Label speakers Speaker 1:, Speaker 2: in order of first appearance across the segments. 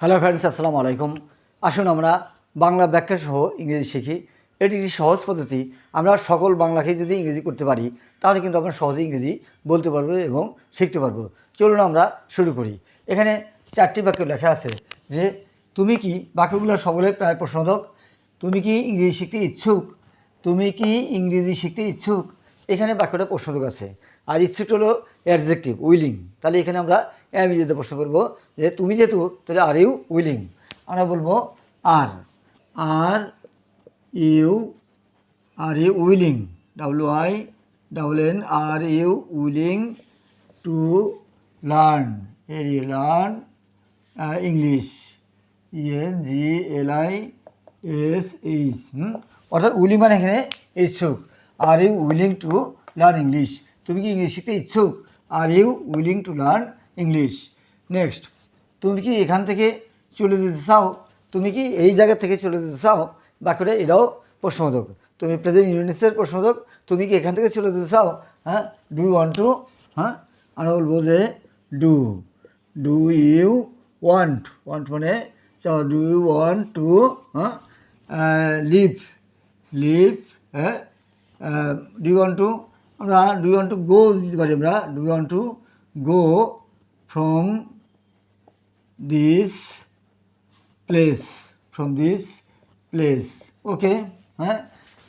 Speaker 1: Hello friends আসসালামু আলাইকুম আসুন আমরা বাংলা ব্যাখ্যা সহ ইংরেজি শিখি। এটি একটি সহজ পদ্ধতি। আমরা সকল বাংলাকে যদি ইংরেজি করতে পারি, তাহলে কিন্তু আমরা সহজে ইংরেজি বলতে পারব এবং শিখতে পারব। চলুন আমরা শুরু করি। এখানে চারটি বাক্য লেখা আছে যে, তুমি কি বাক্যগুলো সকলে প্রায় প্রশ্নবোধক। তুমি কি ইংরেজি শিখতে ইচ্ছুক? তুমি কি ইংরেজি শিখতে ইচ্ছুক? এখানে বাক্যটা প্রশ্নবোধক আছে। আর ইচ্ছুক হলো অ্যাডজেক্টিভ উইলিং তাহলে এখানে আমরা আমি যেতে প্রশ্ন করব যে তুমি যেহেতু, তাহলে আর ইউ উইলিং আমরা বলব are are you are you willing W I double N are you willing to learn এর learn English E N G L I S H অর্থাৎ উইলিং মানে এখানে ইচ্ছুক। Are you willing to learn English তুমি কি English শিখতে ইচ্ছুক? Are you willing to learn English next তুমি কি এখান থেকে চলে যেতে চাও? তুমি কি এই জায়গা থেকে চলে যেতে চাও? বাকিটা এটাও প্রশ্নবোধক। তুমি প্রেজেন্ট ইউনিটসের প্রশ্নবোধক। তুমি কি এখান থেকে চলে যেতে চাও? হ্যাঁ ডু ওয়ান্ট টু হ্যাঁ আমরা বলব যে do do you want want মানে চাও ডু ইউ ওয়ান্ট টু হ্যাঁ লিভ লিভ হ্যাঁ ডু ওয়ান্ট টু আমরা ডু ওয়ান্ট টু গো দিতে পারি আমরা? Do want to go from this place from this place okay হ্যাঁ?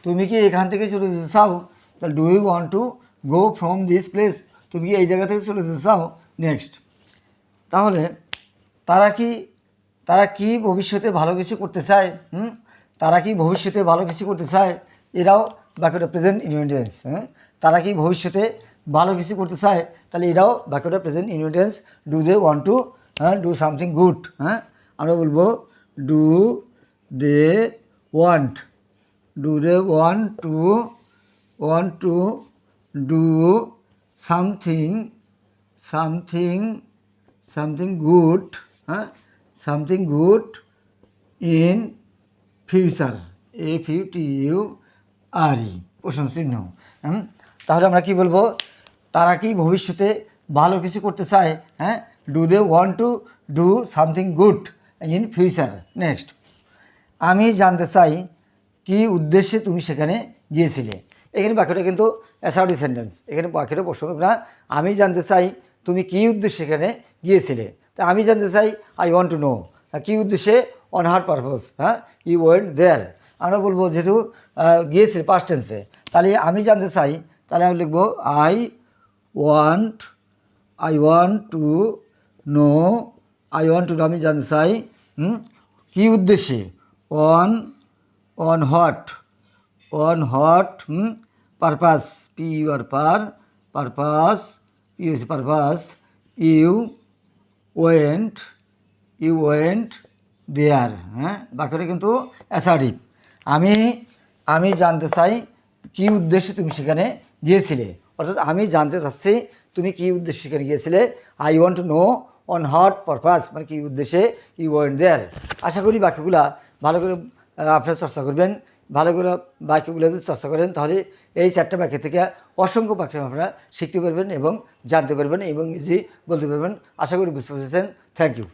Speaker 1: তুমি কি এখান থেকে চলে যেতে চাও? তাহলে do you want to go from this place তুমি কি এই জায়গা থেকে চলে যেতে চাও? নেক্সট তাহলে তারা কি তারা কি ভবিষ্যতে ভালো কিছু করতে চায়? হুম? তারা কি ভবিষ্যতে ভালো কিছু করতে চায়? এরাও বাক্যটা প্রেজেন্ট ইনভিটেন্স হ্যাঁ? তারা কি ভবিষ্যতে ভালো কিছু করতে চায়, তাহলে এরাও বাক্যটা present indefinite do they want to হ্যাঁ ডু সামথিং গুড হ্যাঁ? আমরা বলব do they want do they want to want to do something something something good হ্যাঁ? Something good in future F U T U R E প্রশ্ন চিহ্ন, হুম? তাহলে আমরা কি বলব? তারা কি ভবিষ্যতে ভালো কিছু করতে চায় হ্যাঁ? Do they want to do something good in future next আমি জানতে চাই, কি উদ্দেশ্যে তুমি সেখানে গিয়েছিলে? এখানে বাক্যটা কিন্তু অ্যাসাউডি সেন্টেন্স এখানে বাক্যটা প্রশ্ন না আমি জানতে চাই, তুমি কি উদ্দেশ্যে সেখানে গিয়েছিলে? তা আমি জানতে চাই আই ওয়ান্ট টু নো কী উদ্দেশ্যে অন হার পারপোজ হ্যাঁ? ইউ ওয়েন্ট দেয়ার আমরা বলব যেহেতু গিয়েছে পাস্ট টেন্সে তাহলে আমি জানতে চাই, তাহলে আমি লিখব I want I want to know I want to আমি জানতে চাই কী উদ্দেশ্যে? On on hot on hot purpose P U R pur purpose you purpose you went you went there হ্যাঁ বাকিটা কিন্তু অ্যাসার্টিভ আমি আমি জানতে চাই কী উদ্দেশ্যে তুমি সেখানে গিয়েছিলে? অর্থাৎ আমি জানতে চাচ্ছি তুমি কী উদ্দেশ্যে সেখানে গিয়েছিলে? I want to know on hot purpose মানে কী উদ্দেশ্যে ইউ ওয়েন্ট দেয়ার আশা করি বাক্যগুলা ভালো করে আপনারা চর্চা করবেন, ভালো করে বাক্যগুলো যদি চর্চা করেন, তাহলে এই চারটা বাক্য থেকে অসংখ্য বাক্য আপনারা শিখতে পারবেন এবং জানতে পারবেন এবং ইজি বলতে পারবেন। আশা করি বুঝতে পেরেছেন। Thank you